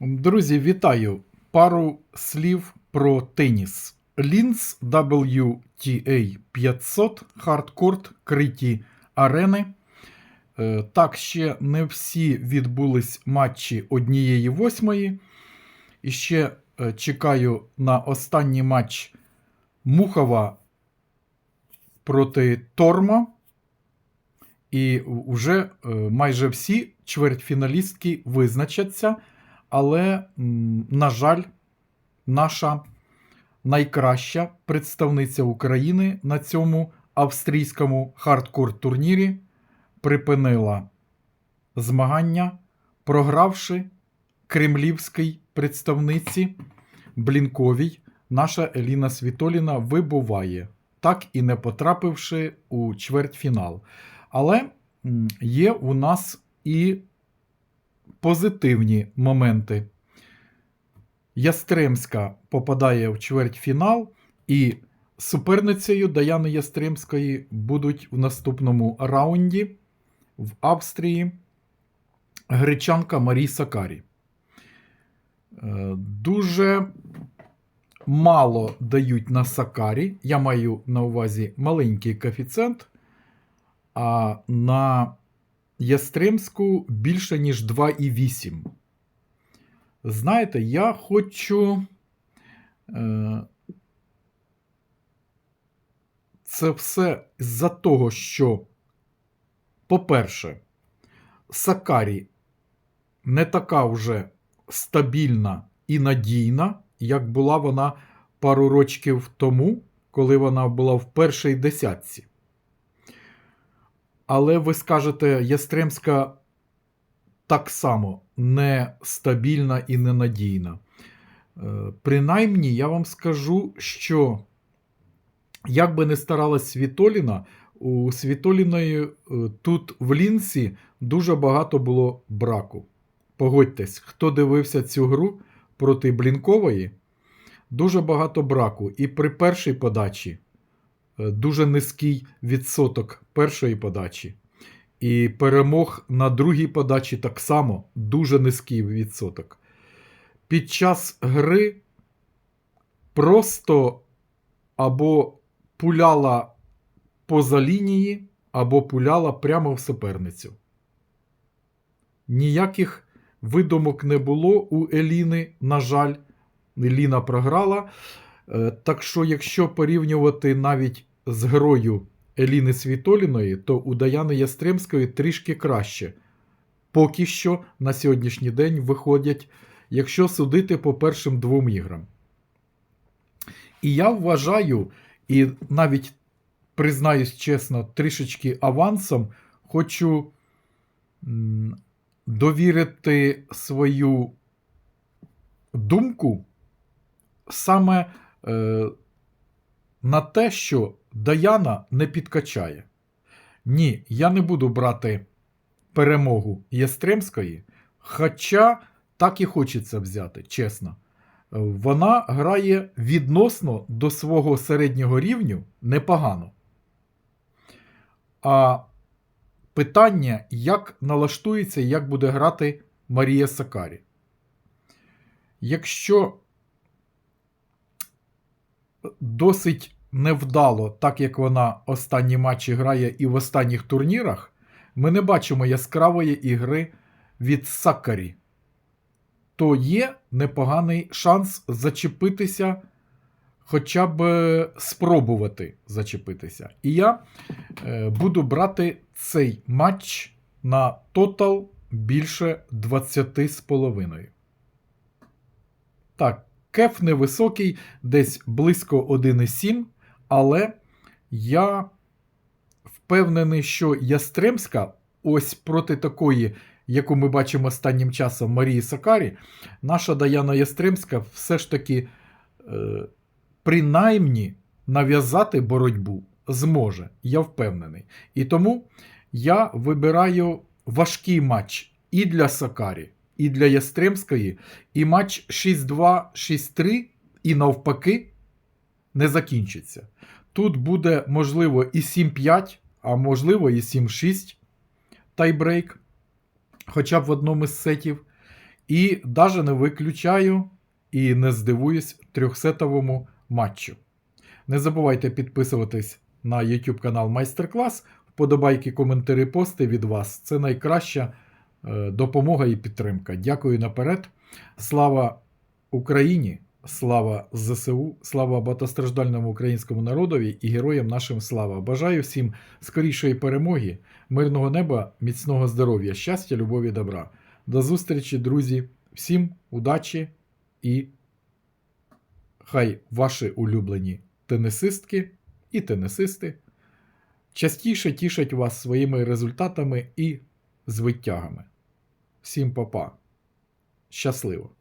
Друзі, вітаю! Пару слів про теніс. Linz WTA 500 хардкорт криті арени. Е, Так, ще не всі відбулись матчі однієї восьмої. І ще е, чекаю на останній матч Мухова проти Торма. І вже е, майже всі чвертьфіналістки визначаться. Але, на жаль, наша найкраща представниця України на цьому австрійському хардкор турнірі припинила змагання, програвши кремлівській представниці Блінковій. Наша Еліна Світоліна вибуває, так і не потрапивши у чвертьфінал. Але є у нас і позитивні моменти. Ястремська попадає в чвертьфінал, і суперницею Даяни Ястремської будуть в наступному раунді в Австрії гречанка Марі Сакарі. Е, Дуже мало дають на Сакарі. Я маю на увазі маленький коефіцієнт, а на Ястремську більше, ніж 2,8. Знаєте, я хочу. Е, це все з-за того, що, по-перше, Сакарі не така вже стабільна і надійна, як була вона пару років тому, коли вона була в першій десятці. Але ви скажете, Ястремська так само нестабільна і ненадійна. Е, Принаймні, я вам скажу, що як би не старалась Світоліна, у Світоліної е, тут в Лінсі дуже багато було браку. Погодьтесь, хто дивився цю гру проти Блінкової, дуже багато браку. І при першій подачі дуже низький відсоток першої подачі. І перемог на другій подачі так само дуже низький відсоток. Під час гри просто або пуляла поза лінії, або пуляла прямо в суперницю. Ніяких видумок не було у Еліни, на жаль, Еліна програла. Е, Так що, якщо порівнювати навіть з грою Еліни Світоліної, то у Даяни Ястремської трішки краще. Поки що на сьогоднішній день виходять, якщо судити по першим двом іграм. І я вважаю, і навіть признаюсь чесно, трішечки авансом, хочу довірити свою думку саме е, на те, що Даяна не підкачає. Ні, я не буду брати перемогу Ястремської, хоча так і хочеться взяти, чесно. Вона грає відносно до свого середнього рівню непогано. А питання, як налаштується як буде грати Марія Сакарі. Якщо досить невдало, так як вона останні матчі грає і в останніх турнірах, ми не бачимо яскравої ігри від Сакарі. То є непоганий шанс зачепитися, хоча б е, спробувати зачепитися. І я е, буду брати цей матч на тотал більше 20,5. Так, кеф невисокий, десь близько 1,7, але я впевнений, що Ястремська ось проти такої, яку ми бачимо останнім часом Марії Сакарі, наша Даяна Ястремська все ж таки е, принаймні нав'язати боротьбу зможе. Я впевнений. І тому я вибираю важкий матч і для Сакарі, і для Ястремської, і матч 6-2, 6-3, і навпаки не закінчиться. Тут буде, можливо, і 7-5, а можливо, і 7-6 тайбрейк, хоча б в одному з сетів. І навіть не виключаю і не здивуюсь трьохсетовому матчу. Не забувайте підписуватись на YouTube канал Майстер-клас. Вподобайки, коментарі, пости від вас. Це найкраща е, допомога і підтримка. Дякую наперед. Слава Україні! Слава ЗСУ, слава багатостраждальному українському народові і героям нашим слава. Бажаю всім скорішої перемоги, мирного неба, міцного здоров'я, щастя, любові, добра. До зустрічі, друзі. Всім удачі і хай ваші улюблені тенісистки і тенісисти частіше тішать вас своїми результатами і звитягами. Всім па-па. Щасливо!